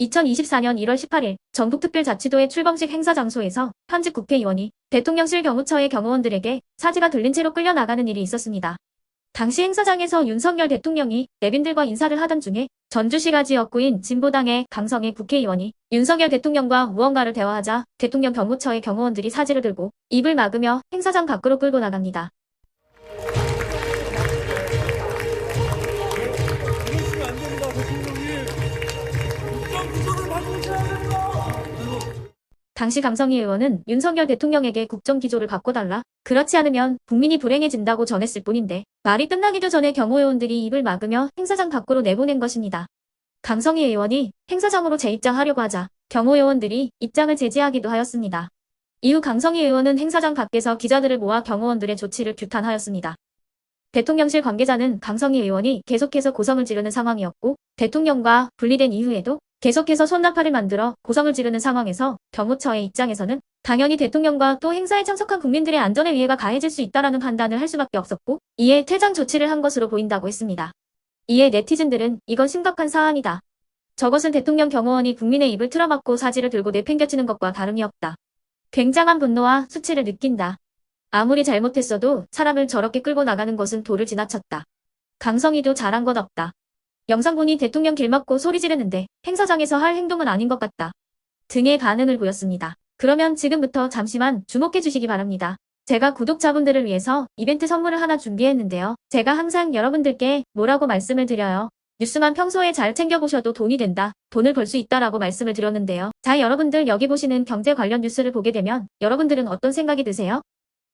2024년 1월 18일 전북특별자치도의 출범식 행사 장소에서 현직 국회의원이 대통령실 경호처의 경호원들에게 사지가 들린 채로 끌려나가는 일이 있었습니다. 당시 행사장에서 윤석열 대통령이 내빈들과 인사를 하던 중에 전주시가 지역구인 진보당의 강성희 국회의원이 윤석열 대통령과 무언가를 대화하자 대통령 경호처의 경호원들이 사지를 들고 입을 막으며 행사장 밖으로 끌고 나갑니다. 당시 강성희 의원은 윤석열 대통령에게 국정기조를 바꿔달라. 그렇지 않으면 국민이 불행해진다고 전했을 뿐인데 말이 끝나기도 전에 경호 의원들이 입을 막으며 행사장 밖으로 내보낸 것입니다. 강성희 의원이 행사장으로 재입장하려고 하자 경호 의원들이 입장을 제지하기도 하였습니다. 이후 강성희 의원은 행사장 밖에서 기자들을 모아 경호원들의 조치를 규탄하였습니다. 대통령실 관계자는 강성희 의원이 계속해서 고성을 지르는 상황이었고 대통령과 분리된 이후에도 계속해서 손나팔을 만들어 고성을 지르는 상황에서 경호처의 입장에서는 당연히 대통령과 또 행사에 참석한 국민들의 안전에 위해가 가해질 수 있다라는 판단을 할 수밖에 없었고 이에 퇴장 조치를 한 것으로 보인다고 했습니다. 이에 네티즌들은 이건 심각한 사안이다. 저것은 대통령 경호원이 국민의 입을 틀어막고 사지를 들고 내팽겨치는 것과 다름이 없다. 굉장한 분노와 수치를 느낀다. 아무리 잘못했어도 사람을 저렇게 끌고 나가는 것은 도를 지나쳤다. 강성희도 잘한 것 없다. 영상 보니 대통령 길 막고 소리 지르는데 행사장에서 할 행동은 아닌 것 같다. 등의 반응을 보였습니다. 그러면 지금부터 잠시만 주목해 주시기 바랍니다. 제가 구독자분들을 위해서 이벤트 선물을 하나 준비했는데요. 제가 항상 여러분들께 뭐라고 말씀을 드려요. 뉴스만 평소에 잘 챙겨보셔도 돈이 된다. 돈을 벌 수 있다라고 말씀을 드렸는데요. 자, 여러분들 여기 보시는 경제 관련 뉴스를 보게 되면 여러분들은 어떤 생각이 드세요?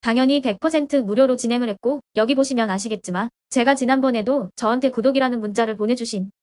당연히 100% 무료로 진행을 했고 여기 보시면 아시겠지만 제가 지난번에도 저한테 구독이라는 문자를 보내주신